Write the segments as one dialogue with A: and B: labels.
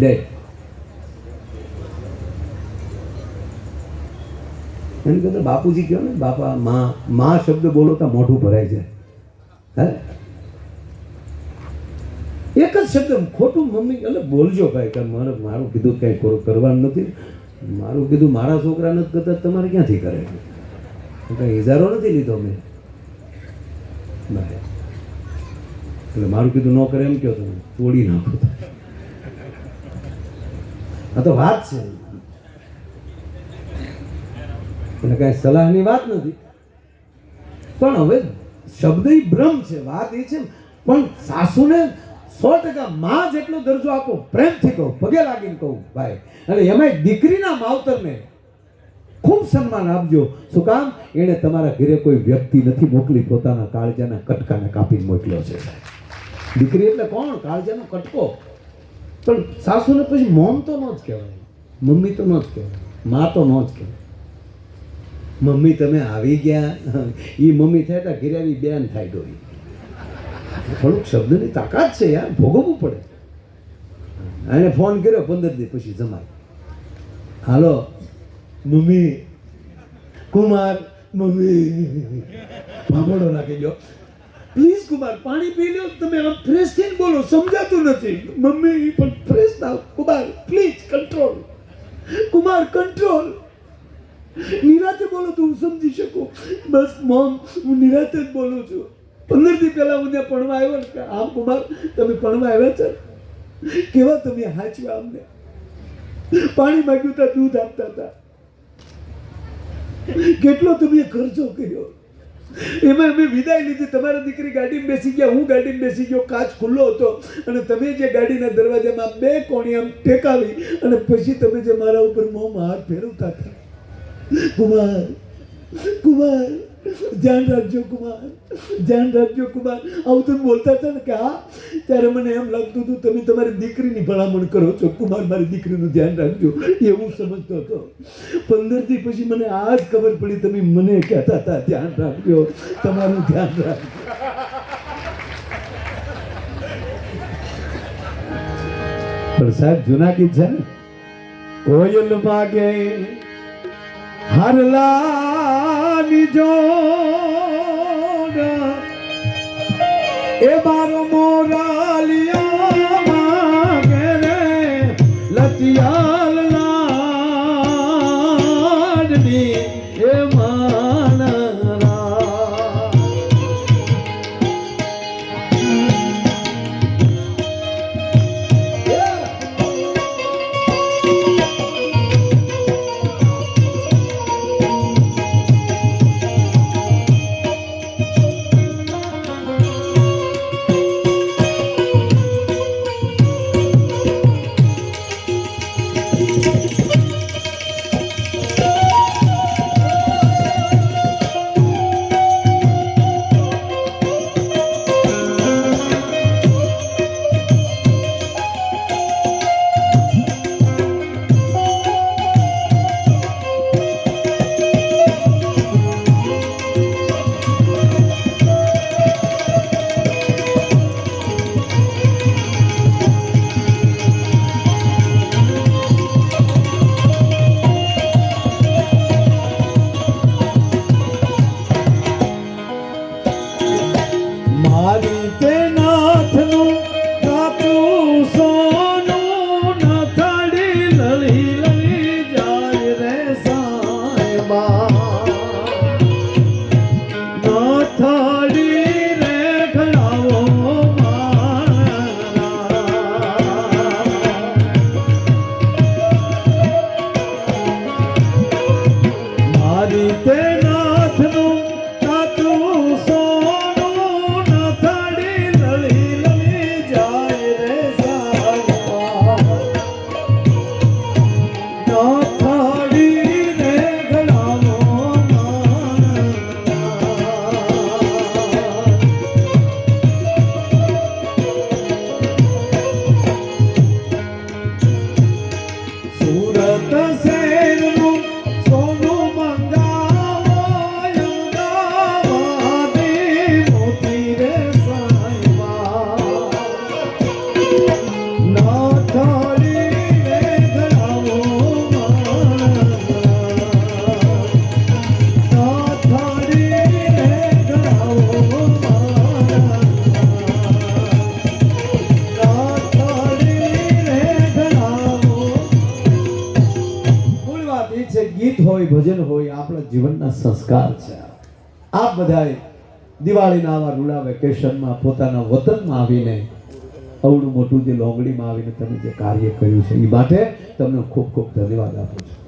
A: દે એમ કહેતા બાપુજી કહો ને, બાપા, માં માં શબ્દ બોલો તો મોઢું ભરાય જાય. હે? એક જ શબ્દ, ખોટું મમ્મી, એટલે બોલજો ભાઈ કે મારે, મારું કીધું કંઈ કરો- કરવાનું નથી. મારું કીધું મારા છોકરા નથી કરતા તમારે ક્યાંથી કરે? કંઈ ઇજારો નથી લીધો મેં? એટલે મારું કીધું ન કરે એમ કહો તમે, તોડી નાખો આ તો વાત છે. એટલે કાંઈ સલાહની વાત નથી. પણ હવે શબ્દ ભ્રમ છે, વાત એ છે પણ સાસુને સો ટકા માં જેટલો દરજ્જો આપો, પ્રેમથી કહો, પગે લાગીને કહું, ભાઈ. અને એમાંય દીકરીના માવતરને ખૂબ સન્માન આપજો. શું કામ? એણે તમારા ઘરે કોઈ વ્યક્તિ નથી મોકલી, પોતાના કાળજાના કટકાને કાપીને મોકલ્યો છે. દીકરી એટલે કોણ? કાળજાનો કટકો. પણ સાસુને પછી મોમ તો ન જ કહેવાય. મમ્મી તો ન જ કહેવાય. મા તો ન જ કહેવાય. મમ્મી તમે આવી ગયા. એ મમ્મી થાય તો ઘેરાવી બેન થાય ડોરી થોડુંક શબ્દની તાકાત છે યાર, ભોગવવું પડે. એને ફોન કર્યો, પંદર દિવસ પછી જમાય હાલો, મમ્મી. કુમાર, મમ્મી. ભાગોડો નાખી ગયો પ્લીઝ કુમાર, પાણી પી લો, તમે આમ ફ્રેશ થઈને બોલો, સમજાતું નથી. મમ્મી પણ ફ્રેશ થાવ. Kumar please control Kumar control નિરાતે બોલો તો હું સમજી શકું. બસ મોમ હું નિરાતે જ બોલું છું. પંદર દી પહેલા હું ત્યાં ભણવા આવ્યો ને આમ કુમાર, તમે ભણવા આવ્યા છો? કેવા તમે હાચવા અમને? પાણી માગ્યું હતા દૂધ આપતા હતા કેટલો તમે ખર્ચો કર્યો? એમાં અમે વિદાય લીધી. તમારી દીકરી ગાડીમાં બેસી ગયા. હું ગાડીમાં બેસી ગયો. કાચ ખુલ્લો હતો. અને તમે જે ગાડીના દરવાજામાં બે કોણી આમ ટેકાવી અને પછી તમે જે મારા ઉપર મોંમાં હાથ ફેરવતા હતા. કુમાર કુમાર ધ્યાન રાખજો કુમાર, ધ્યાન રાખજો કુમાર. આવું તમે બોલતા હતા ને કે હા, ત્યારે મને એમ લાગતું હતું, તમે તમારી દીકરીની ભલામણ કરો છો. કુમાર, મારી દીકરીનું ધ્યાન રાખજો. એવું સમજતો હતો. પંદર દી પછી મને આ જ ખબર પડી, તમે મને કહેતા હતા, ધ્યાન રાખજો, તમારું ધ્યાન રાખજો. પ્રસાદ જૂના ગીત છે ને? કોયલ માગે હરલાની જોડ. એ બારો મોરાલિયા દિવાળીના આવા રૂડા વેકેશનમાં પોતાના વતનમાં આવીને અવડું મોટું જે લોંગડીમાં આવીને તમે જે કાર્ય કર્યું છે, એ માટે તમને ખૂબ ખૂબ ધન્યવાદ આપું છું.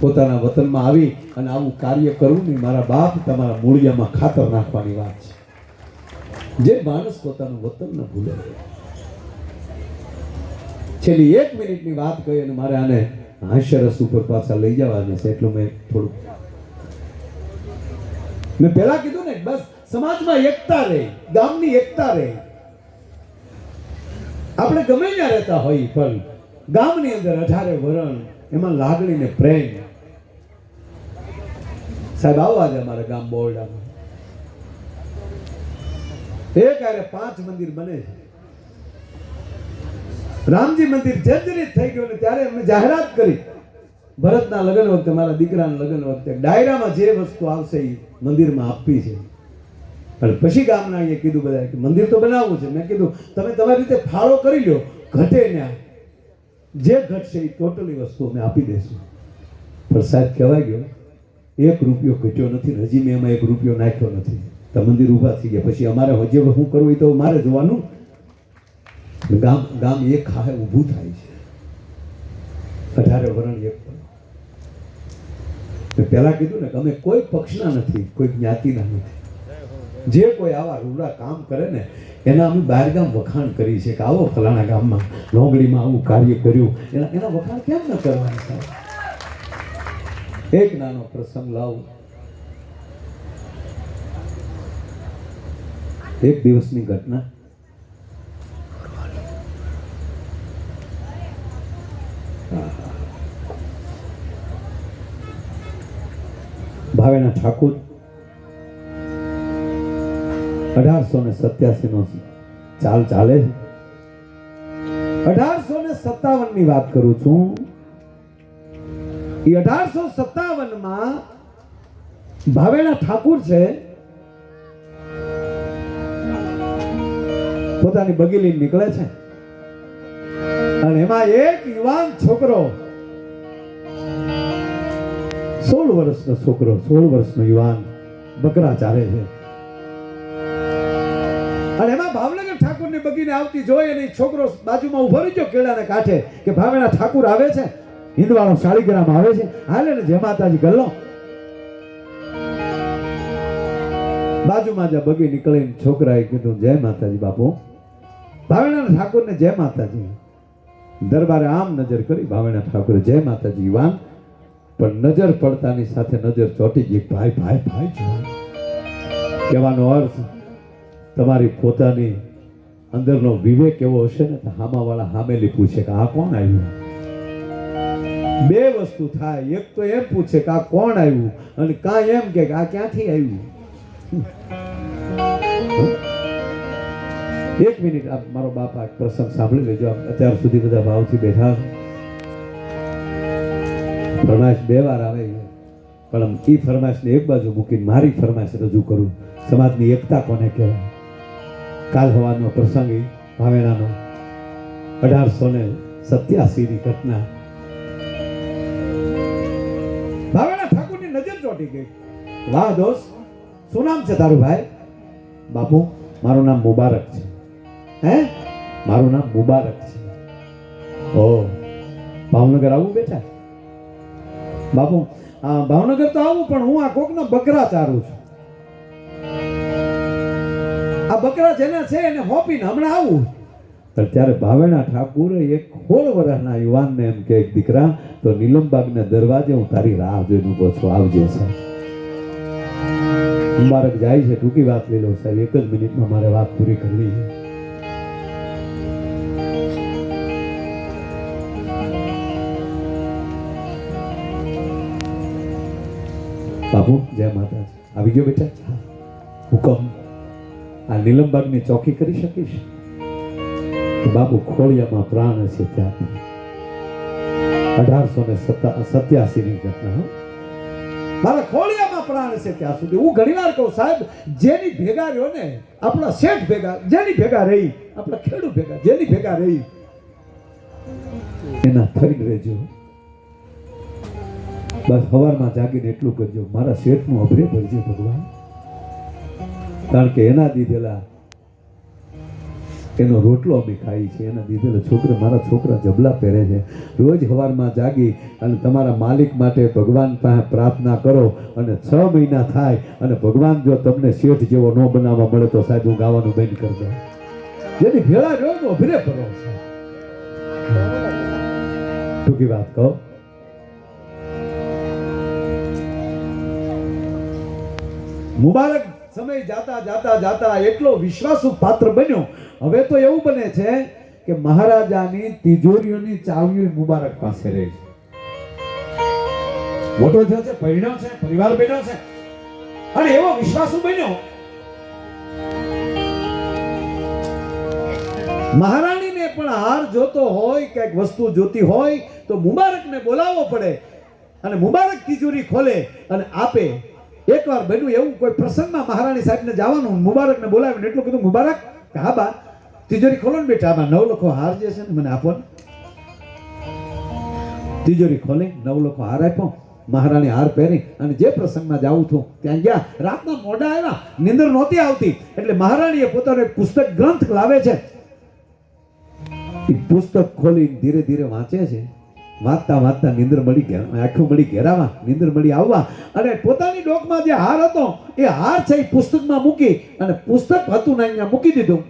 A: પોતાના વતનમાં આવી અને આવું કાર્ય કરવું નહીં મારા બાપ તમારા મૂળિયામાં ખાતર નાખવાની વાત છે. જે માણસ પોતાનું વતન ન ભૂલે. છેલ્લી એક મિનિટની વાત કહી અને મારે આને હાસ્યરસ ઉપર પાછા લઈ જવાના છે, એટલું મેં થોડું મેં પહેલા કીધું ને, બસ સમાજમાં એકતા રહે, ગામની એકતા રહે. આપણે ગમે ત્યાં રહેતા હોઈએ પણ ગામની અંદર અઢારે વરણ, એમાં લાગણી ને પ્રેમ. સાહેબ આવવા દે અમારા ગામ બોરડામાં. એક આરે પાંચ મંદિર બને છે. રામજી મંદિર જર્જરિત થઈ ગયું ત્યારે અમે જાહેરાત કરી. ભરતના લગ્ન વખતે, મારા દીકરાના લગ્ન વખતે ડાયરામાં જે વસ્તુ આવશે એ મંદિરમાં આપવી છે. અને પછી ગામના અહીંયા કીધું બધા કે મંદિર તો બનાવવું છે. મેં કીધું, તમે તમારી રીતે ફાળો કરી લો ઘટે ત્યાં જે ઘટશે એ ટોટલી વસ્તુ અમે આપી દઈશું. સાહેબ કહેવાય ગયો, એક રૂપિયો ઘટ્યો નથી હજી મેં એમાં એક રૂપિયો નાખ્યો નથી. તો મંદિર ઊભા થઈ ગયા. પછી અમારે હજી શું કરવું એ તો મારે જોવાનું. ગામ ગામ એક ખાહે ઊભું થાય છે. અઢારે વરણ એક પણ. પહેલાં કીધું ને કે અમે કોઈ પક્ષના નથી, કોઈ જ્ઞાતિના નથી. જે કોઈ આવા રૂડા કામ કરે ને, એના અમે બહારગામ વખાણ કરી છે કે આવો ફલાણા ગામમાં લોંગડીમાં આવું કાર્ય કર્યું. એના એના વખાણ કેમ ન કરવાના સાહેબ? એક નાનો પ્રસંગ લાવું. એક દિવસની ઘટના. ભાવેના ઠાકુર અઢારસો ને સત્યાસી નો ચાલ ચાલે અઢારસો ને સત્તાવનની વાત કરું છું. એ અઢારસો સત્તાવનમાં ભાવેના ઠાકુર છે. પોતાની બગીલી નીકળે છે. અને એમાં એક યુવાન છોકરો, સોળ વર્ષનો છોકરો, સોળ વર્ષનો યુવાન બકરા ચાલે છે. બગીને આવતી જોઈ અને છોકરો બાજુમાં ઊભો રહી કેળાને કાંઠે કે ભાવેના ઠાકુર આવે છે? હિંદવાળો શાળીગ્રામ આવે છે? હાલે ને જય માતાજી, ગલ્લો. બાજુમાં જ બગી નીકળીને છોકરાએ કીધું, જય માતાજી બાપુ. ભાવેણા ઠાકુરને જય માતાજી. દરબારે આમ નજર કરી ભાવેણા ઠાકુરે, જય માતાજી યુવાન. પણ નજર પડતાની સાથે નજર ચોટી ગઈ, ભાઈ ભાઈ ભાઈ કહેવાનો અર્થ, તમારી પોતાની અંદરનો વિવેક એવો હશે ને, તો હામાવાળા હામેલી પૂછે કે આ કોણ આવ્યું? બે વસ્તુ થાય. એક તો એમ પૂછે કે આ કોણ આવ્યું? અને કા એમ કે આ ક્યાંથી આવ્યું? એક મિનિટ, આપ મારો બાપ આ પ્રસંગ સાંભળી લેજો. અત્યાર સુધી બધા ભાવથી બેઠા છો ફરમાઈશ બે વાર આવે પણ એ ફરમાશને એક બાજુ મૂકીને મારી ફરમાશ રજૂ કરું. સમાજની એકતા કોને કહેવાય? કાલ હવાનો પ્રસંગ ભાવેણાનો અઢારસો ને સત્યાસીની ઘટના. ભાવેણા ઠાકોરની નજર ચોટી ગઈ. વાહ દોસ્ત, શું નામ છે તારું ભાઈ? બાપુ, મારું નામ મુબારક છે. હે? મારું નામ મુબારક છે. ઓ, ભાવનગર આવું બેઠા બાપુ ભાવનગર તો આવું, પણ હું આ કોકના બકરા ચારું છું. બકરા જેના છે એને હોપીને હમણાં આવું પણ ત્યારે ભાવેણા ઠાકુરે એક સોળ વર્ષના યુવાનને એમ કે દીકરા, તો નીલમબાગના દરવાજે હું તારી રાહ જોઈને ઊભો છું. આવજે છે મુબારક જાય છે, ટૂંકી વાત લઈ લઉં સાહેબ. એક જ મિનિટમાં મારે વાત પૂરી કરવી છે. બાપુ, જય માતા આવી ગયો બેટા? હુકમ. આ નીલમબાગની ચોકી કરી શકીશ? બાબુ ખોળિયામાં પ્રાણ હશે ત્યાંથી અઢારસો ને સત્યાસી ની ઘટના મારા ખોળિયામાં પ્રાણ છે ત્યાં સુધી. હું ઘણીવાર કહું, સાહેબ, જેની ભેગા રહ્યો ને, આપણા શેઠ ભેગા, જેની ભેગા રહી, આપણા ખેડૂત ભેગા, જેની ભેગા રહી, એના થઈ રહેજો. બસ સવારમાં જાગીને એટલું કરજો. મારા શેઠનું અભરે ભરજો ભગવાન. કારણ કે એના દીધેલા એનો રોટલો અમે ખાઈ છે, એના દીધેલા છોકરા, મારા છોકરા જબલા પહેરે છે. રોજ સવારમાં જાગી અને તમારા માલિક માટે ભગવાન પાસે પ્રાર્થના કરો અને છ મહિના થાય અને ભગવાન જો તમને શેઠ જેવો ન બનાવવા મળે તો સાહેબ હું ગાવાનું બંધ કરી દઉં. જેની ભેળા રહ્યો અભિરે છે ટૂંકી વાત કહો. મુબારક સમય જાતા જાતા જાતા એટલો વિશ્વાસુ પાત્ર બન્યો. હવે તો એવું બને છે કે મહારાજાની તિજોરીઓની ચાવીઓ મુબારક પાસે રહે છે. મોટો થયો છે પરિણ્યો છે, પરિવાર બન્યો છે. અને એવો વિશ્વાસુ બન્યો. મહારાણીને પણ હાર જોતો હોય કંઈક વસ્તુ જોતી હોય, તો મુબારકને બોલાવવો પડે. અને મુબારક તિજોરી ખોલે અને આપે એકવાર બન્યું એવું કોઈ પ્રસંગમાં મહારાણી સાહેબને જવાનું, મુબારકને બોલાવીને એટલું કીધું, મુબારક, કે હા બા, તિજોરી ખોલો ને બેટા, આમાં નવ લખો હાર જે છે ને મને આપો ને. તિજોરી ખોલી, નવ લખો હાર આપ્યો, મહારાણી હાર પહેરી અને જે પ્રસંગમાં જાઉં છું, ત્યાં ગયા. રાતના મોડા આવ્યા, નિંદર નહોતી આવતી, એટલે મહારાણીએ પોતાનો એક પુસ્તક ગ્રંથ લાવે છે. એ પુસ્તક ખોલી ધીરે ધીરે વાંચે છે. વાંચતા વાંચતા નિંદર મળી ગયા આખું મળી ઘેરાવા, નિંદર મળી આવવા. અને પોતાની ડોકમાં જે હાર હતો, એ હાર છે એ પુસ્તકમાં મૂકી અને પુસ્તક હતું ને અહીંયા મૂકી દીધું.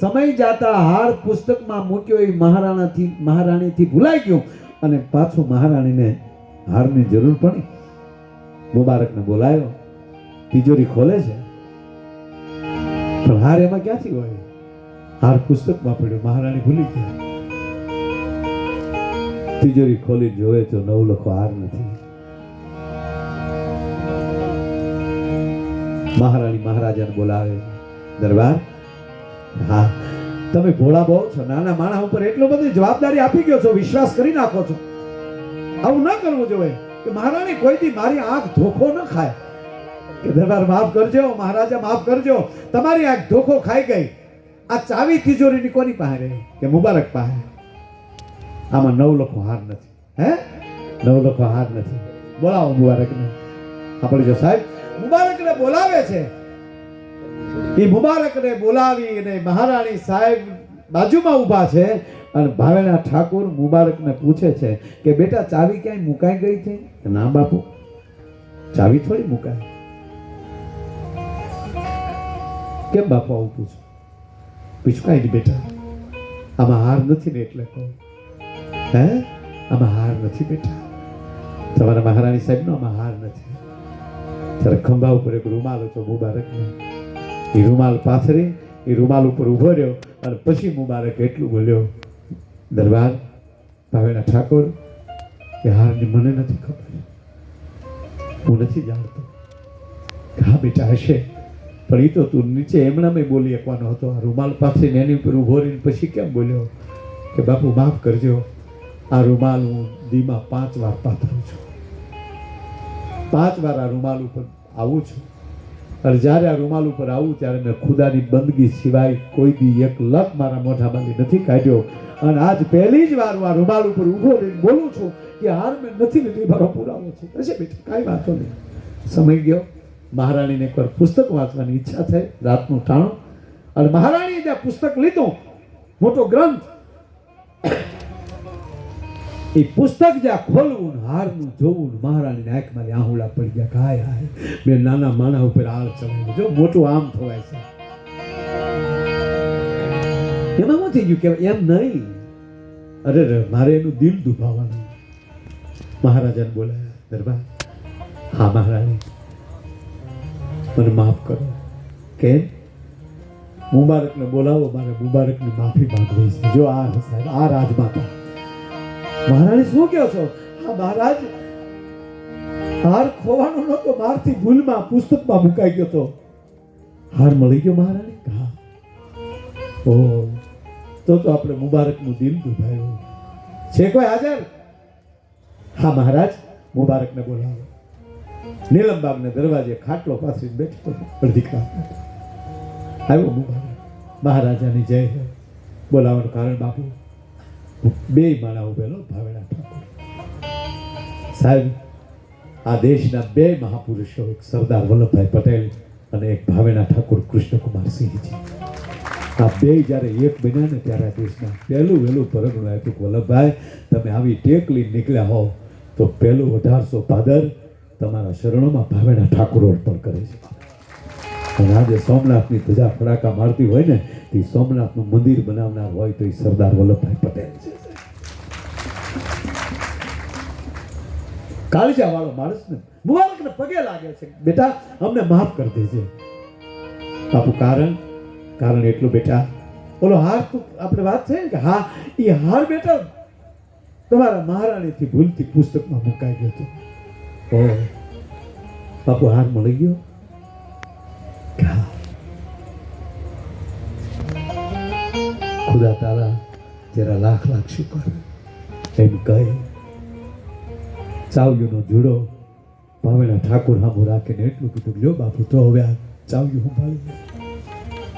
A: સમય જાતા હાર પુસ્તકમાં મૂક્યો એ મહારાણાથી મહારાણીથી ભૂલાઈ ગયો. અને પાછું મહારાણીને હારની જરૂર પડી. મુબારકને બોલાયો. તિજોરી ખોલે છે. પણ હાર એમાં ક્યાંથી હોય? હાર પુસ્તકમાં પડ્યો. મહારાણી ભૂલી ગયા. તિજોરી ખોલી જોવે તો નવ લખો, હાર નથી. મહારાણી મહારાજાને બોલાવે દરબાર. હા. તમે ભોળા બહુ છો, નાના માણસ ઉપર એટલો બધી જવાબદારી આપી ગયો છો, વિશ્વાસ કરી નાખો છો. આવું ના કરવું જોઈએ કે મહારાણી કોઈથી મારી આંખ ધોખો ન ખાય. કે દરબાર માફ કરજો, મહારાજા માફ કરજો. તમારી આંખ ધોખો ખાઈ ગઈ. આ ચાવી તિજોરીની કોની પાસે? કે મુબારક પાસે? આમાં નવ લખો હાર નથી. હે? નવ લખો હાર નથી. બોલાવો મુબારકને. આપણે જો સાહેબ મુબારકને બોલાવે છે. એ મુબારકને બોલાવી અને મહારાણી સાહેબ બાજુમાં ઊભા છે અને ભાવેણા ઠાકોર મુબારકને પૂછે છે કે બેટા ચાવી ક્યાંય મુકાઈ ગઈ છે? ના બાપુ, ચાવી થોડી મુકાય કેમ બાપુ આવું પૂછું? પીછું કાંઈ નહીં બેટા. આમાં હાર નથી ને એટલે કહું. હે? આમાં હાર નથી બેટા તમારા મહારાણી સાહેબનો આમાં હાર નથી. ત્યારે ખંભા ઉપર એક રૂમાલ હતો મુબારકનો. એ રૂમાલ પાથરી, એ રૂમાલ ઉપર ઊભો રહ્યો અને પછી મુબારક એટલું બોલ્યો, દરબાર ભાવેના ઠાકોર, એ હારની મને નથી ખબર. હું નથી જાણતો. હા બેટા, હશે. પણ એ તો તું નીચે એમણામાં બોલી શકવાનો હતો. આ રૂમાલ પાથરીને એની ઉપર ઊભો રહીને પછી કેમ બોલ્યો? કે બાપુ, માફ કરજો. આ રૂમાલ હું દીમાં પાંચ વાર પાથરું છું. પાંચ વાર આ રૂમાલ ઉપર આવું છું. અને જ્યારે આ રૂમાલ ઉપર આવું ત્યારે મેં ખુદાની બંદગી સિવાય કોઈ બી એક લખ મારા મોઢામાંથી નથી કાઢ્યો. અને આજ પહેલી જ વાર હું આ રૂમાલ ઉપર ઊભો રહીને બોલું છું કે હાર મેં નથી લીધી, મારો પુરાવો છે. હશે બેટા, કાંઈ વાંધો નહીં. સમય ગયો. મહારાણીને એકવાર પુસ્તક વાંચવાની ઈચ્છા થઈ, રાતનું ટાણું. અને મહારાણીએ ત્યાં પુસ્તક લીધું. મોટો ગ્રંથ. એ પુસ્તક જ્યાં ખોલવું ને હારનું જોવું ને મહારાણીને આંખમાં આહુલા પડી ગયા કાય હાય મેં નાના માણા ઉપર હાર ચડાવ્યો જો મોટું આમ થવાય છે. એમાં શું થઈ ગયું કે એમ નહીં. અરે મારે એનું દિલ દુભાવવાનું મહારાજાને બોલાયા, દરબાર. હા, મહારાણી. મને માફ કરો. કેમ? મુબારકને બોલાવો, મારે મુબારકની માફી માંગવી છે. જો આ આ રાજમાતા. મહારાણી શું કહો છો? હા, મહારાજ, હાર ખોવાનો નહોતો મારથી ભૂલમાં, પુસ્તકમાં મુકાઈ ગયો તો. હાર મળી ગયો મહારાણી હા. ઓ, તો તો આપણે મુબારકનું દિલ દુભાયું. છે કોઈ હાજર? હા, મહારાજ, મુબારકને બોલાવો. નીલમબાગને દરવાજે ખાટલો પાસે બેઠો અડધી કલાક આવ્યો મુબારક. મહારાજાની જય હે. બોલાવવાનું કારણ બાપુ. બે માણા ઉભેલો ભાવેણા ઠાકોર. સાહેબ,
B: આ દેશના બે મહાપુરુષો, એક સરદાર વલ્લભભાઈ પટેલ અને એક ભાવેણા ઠાકોર કૃષ્ણકુમાર સિંહજી. આ બે જ્યારે એક બન્યા ને ત્યારે આ દેશના પહેલું વહેલું પરગણું આપ્યું વલ્લભભાઈ, તમે આવી ટેક લઈ નીકળ્યા હોવ તો પહેલું અઢારસો ભાદર તમારા શરણોમાં ભાવેણા ઠાકોર અર્પણ કરે છે. આજે સોમનાથની ધજા ફડાકા મારતી હોય ને એ સોમનાથનું મંદિર બનાવનાર હોય તો એ સરદાર વલ્લભભાઈ પટેલ છે. કાળજા વાળો માણસ ને મુબારકને પગે લાગે છે. બેટા, અમને માફ કરી દેજે. બાપુ, કારણ? કારણ એટલું બેટા. ઓલો હાર તો આપણે વાત છે કે હા, એ હાર બેટા તમારા મહારાણીથી ભૂલથી પુસ્તકમાં મુકાઈ ગયો હતો. બાપુ, હાર મળી ગયો? હા ખુદા તારા જરા લાખ એમ કહે ચાવ્યુંનો જુડો ભાવેના ઠાકોર હામું રાખીને એટલું કીધું લ્યો બાપુ, તો હવે આ ચાવ્યું હું લે.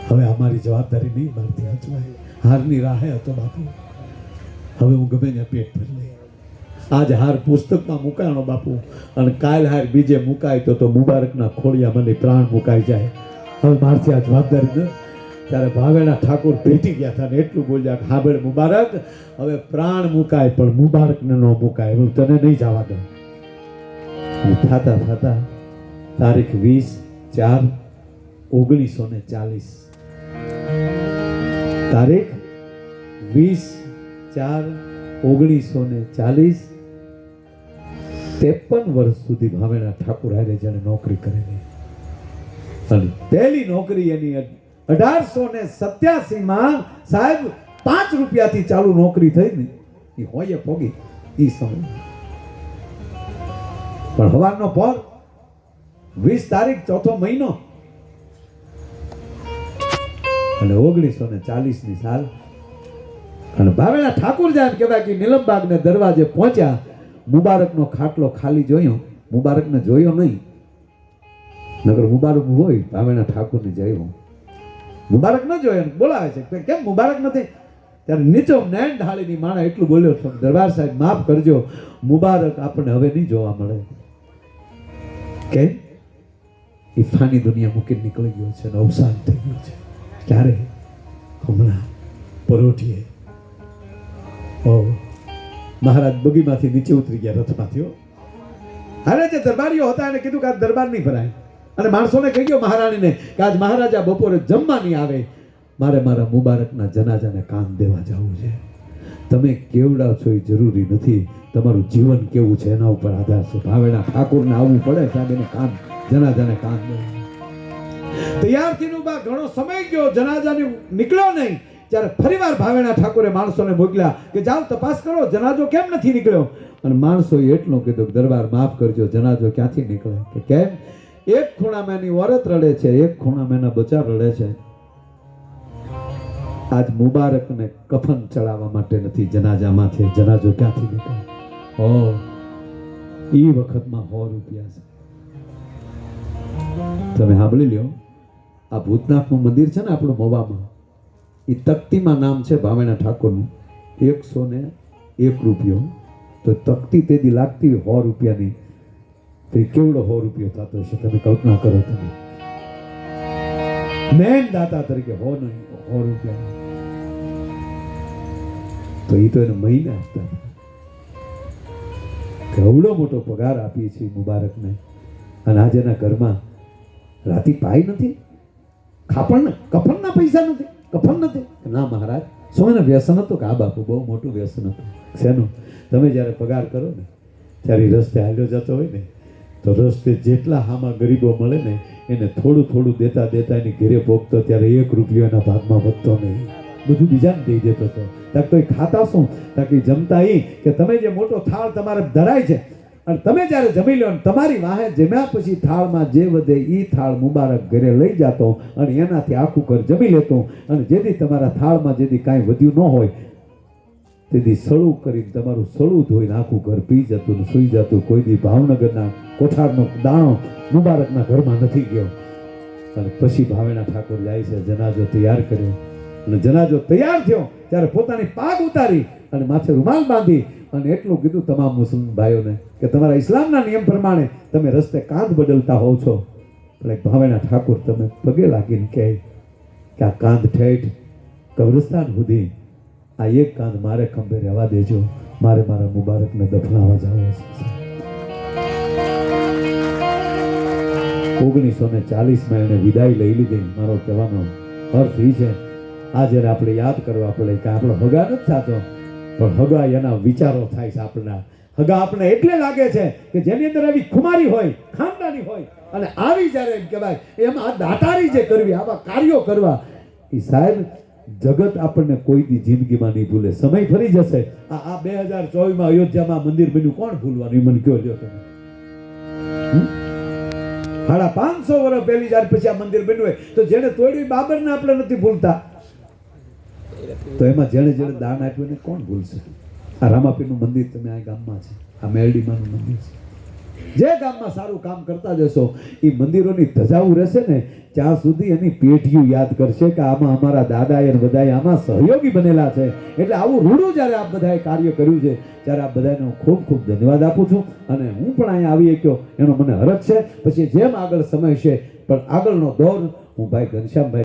B: હવે અમારી જવાબદારી નહીં મારતી હચવાય. હારની રાહે હતો બાપુ. હવે હું ગમે ત્યાં પેટ ભરી લઈ આજ હાર પુસ્તકમાં મુકાણો બાપુ. અને કાલ હાર બીજે મુકાય તો તો મુબારકના ખોળિયા મને પ્રાણ મુકાઈ જાય. હવે મારથી આ જવાબદારી ન ત્યારે ભાવેણા ઠાકોર ભેટી ગયા હતા ને એટલું બોલ્યા કે હાબેળ મુબારક. હવે પ્રાણ મુકાય, પણ મુબારકને ન મુકાય. હું તને નહીં જવા દઉં. થતા થાતા તારીખ વીસ ચાર ઓગણીસો ને ચાલીસ. તારીખ વીસ ચાર ઓગણીસો ને ચાલીસ ત્રેપન વર્ષ સુધી ભાવેણા ઠાકુર હારે જેણે નોકરી કરેલી. પહેલી નોકરી એની અઢારસો ને સત્યાસી માં સાહેબ પાંચ રૂપિયાથી ચાલુ નોકરી થઈ ને, એ હોય ફોગી એ સમય. પણ હવારનો પર વીસ તારીખ ચોથો મહિનો. અને ઓગણીસો ને ચાલીસની સાલ. અને ભાવેલા ઠાકુર જાન કહેવાય કે નીલમબાગને દરવાજે પહોંચ્યા, મુબારકનો ખાટલો ખાલી જોયો, મુબારકને જોયો નહીં. નગર મુબારક હોય ભાવેના જય જોયો મુબારક ન ને બોલાવે છે. કેમ મુબારક નથી? ત્યારે નીચો નયન ઢાળીની માણા એટલું બોલ્યો પણ દરબાર સાહેબ, માફ કરજો. મુબારક આપણને હવે નહીં જોવા મળે. કેમ એ ફાની દુનિયા મૂકી નીકળી ગયો છે અવસાન થઈ ગયું છે. ક્યારે? હમણાં પરોઠીએ ઓ, મહારાજ બગીમાંથી નીચે ઉતરી ગયા રથમાંથી, હો. અરે જે દરબારીઓ હતા એને કીધું કે આ દરબાર નહીં ભરાય. અને માણસોને કહી ગયો મહારાણીને કે આજ મહારાજા બપોરે જમવા નહીં આવે. મારે મારા મુબારકના જનાજાને કામ દેવા જવું છે. તમે કેવડા છો એ જરૂરી નથી. તમારું જીવન કેવું છે એના ઉપર આધાર છે. ભાવેના ઠાકોરને આવવું પડે સાહેબ, એને કામ, જનાજાને કામ દેવું તૈયારથી નું બા ઘણો સમય ગયો, જનાજાને નીકળ્યો નહીં. ત્યારે ફરીવાર ભાવેણા ઠાકોરે માણસોને મોકલ્યા કે જાઓ તપાસ કરો, જનાજો કેમ નથી નીકળ્યો? અને માણસોએ એટલું કીધું દરબાર માફ કરજો, જનાજો ક્યાંથી નીકળે? કે કેમ? એક ખૂણામાં એની ઓરત રડે છે, એક ખૂણામાં એના બચા રડે છે. આજ મુબારકને કફન ચડાવવા માટે નથી, જનાજામાંથી, જનાજો ક્યાંથી નીકળે? ઓ એ વખતમાં સો રૂપિયા છે. તમે સાંભળી લ્યો, આ ભૂતનાથનું મંદિર છે ને આપણું મોવામાં એ તકતીમાં નામ છે ભાવેણા ઠાકોરનું, એકસો ને એક રૂપિયો. તો તકતી તેથી લાગતી સો રૂપિયાની. તો કેવડો હો રૂપિયો થતો હશે? તમે કલ્પના કરો તમે. મેન દાતા તરીકે હો નહીં હો રૂપિયા તો એ તો એને મહિને આપતા કેવડો મોટો પગાર આપીએ છીએ મુબારકને. અને આજે એના ઘરમાં રાતી પાઈ નથી ખાપણ કફનના પૈસા નથી, કફન નથી. ના મહારાજ શું એને વ્યસન હતું કે આ બાપુ બહુ મોટું વ્યસન હતું. શેનું? તમે જ્યારે પગાર કરો ને, ત્યારે રસ્તે હાલ્યો જતો હોય ને તો રસ્તે જેટલા હામાં ગરીબો મળે ને, એને થોડું થોડું દેતા દેતા એની ઘેરે પોગતો ત્યારે એક રૂપિયો એના ભાગમાં વધતો નહીં. બધું બીજાને દઈ દેતો હતો. ત્યાં તો એ ખાતા શું? તાકી જમતા એ કે તમે જે મોટો થાળ તમારે ધરાય છે, અને તમે જ્યારે જમી લો તમારી વાહે જમ્યા પછી થાળમાં જે વધે એ થાળ મુબારક ઘરે લઈ જતો, અને એનાથી આખું ઘર જમી લેતો, અને જેથી તમારા થાળમાં જેથી કાંઈ વધ્યું ન હોય તેથી સળું કરીને તમારું સળું ધોઈને આખું ઘર પી જતું ને સૂઈ જતું. કોઈ દી ભાવનગરના કોઠારનો દાણો મુબારકના ઘરમાં નથી ગયો. અને પછી ભાવેણા ઠાકોર જાય છે, જનાજો તૈયાર કર્યો. અને જનાજો તૈયાર થયો, ત્યારે પોતાની પાગ ઉતારી અને માથે રૂમાલ બાંધી અને એટલું કીધું તમામ મુસ્લિમ ભાઈઓને કે તમારા ઇસ્લામના નિયમ પ્રમાણે તમે રસ્તે કાંધ બદલતા હોવ છો. પણ એક ભાવેણા ઠાકુર તમે પગે લાગીને કહે કે આ કાંધ ઠેઠ કબ્રસ્તાન સુધી આ એક કાંધ મારે ખંભે રહેવા દેજો. મારે મારા મુબારકને દફનાવા જવો છે ઓગણીસો ને ચાલીસમાં એણે વિદાય લઈ લીધી. મારો કહેવાનો અર્થ એ છે, આ જ્યારે આપણે યાદ કરવા પડે કે આપણો હગા નથી થતો, પણ હગા એના વિચારો થાય છે આપણા. હગા આપણે એટલે લાગે છે કે જેની અંદર આવી ખુમારી હોય, ખાનદાની હોય, અને આવી જ્યારે એમ કહેવાય, એમાં આ દાતારી જે કરવી, આવા કાર્યો કરવા એ સાહેબ જગત આપણને કોઈની જિંદગીમાં નહીં ભૂલે. સમય ફરી જશે. આ આ બે હજાર ચોવીસમાં અયોધ્યામાં મંદિર બન્યું. કોણ ભૂલવાનું? મને કયો લ્યો તમે. સાડા પાંચસો વર્ષ પહેલી જ્યારે પછી આ મંદિર બન્યું હોય, તો જેને તોડ્યું બાબર બાબરને આપણે નથી ભૂલતા. તો એમાં જેણે જેણે દાન આપ્યું એને કોણ ભૂલશે? આ રામાપીરનું મંદિર તમે આ ગામમાં છે. આ મેરડીમાનું મંદિર છે. જે ગામમાં સારું કામ કરતા જશો, એ મંદિરોની ધજાવું રહેશે ને, ત્યાં સુધી એની પેઢીઓ યાદ કરશે કે આમાં અમારા દાદાએ અને બધાએ આમાં સહયોગી બનેલા છે. એટલે આવું રૂડું જ્યારે આપ બધાએ કાર્ય કર્યું છે, ત્યારે આ બધાને હું ખૂબ ખૂબ ધન્યવાદ આપું છું. અને હું પણ અહીંયા આવી શક્યો, એનો મને હરખ છે. પછી જેમ આગળ સમય છે, પણ આગળનો દોર હું ભાઈ ઘનશ્યામભાઈ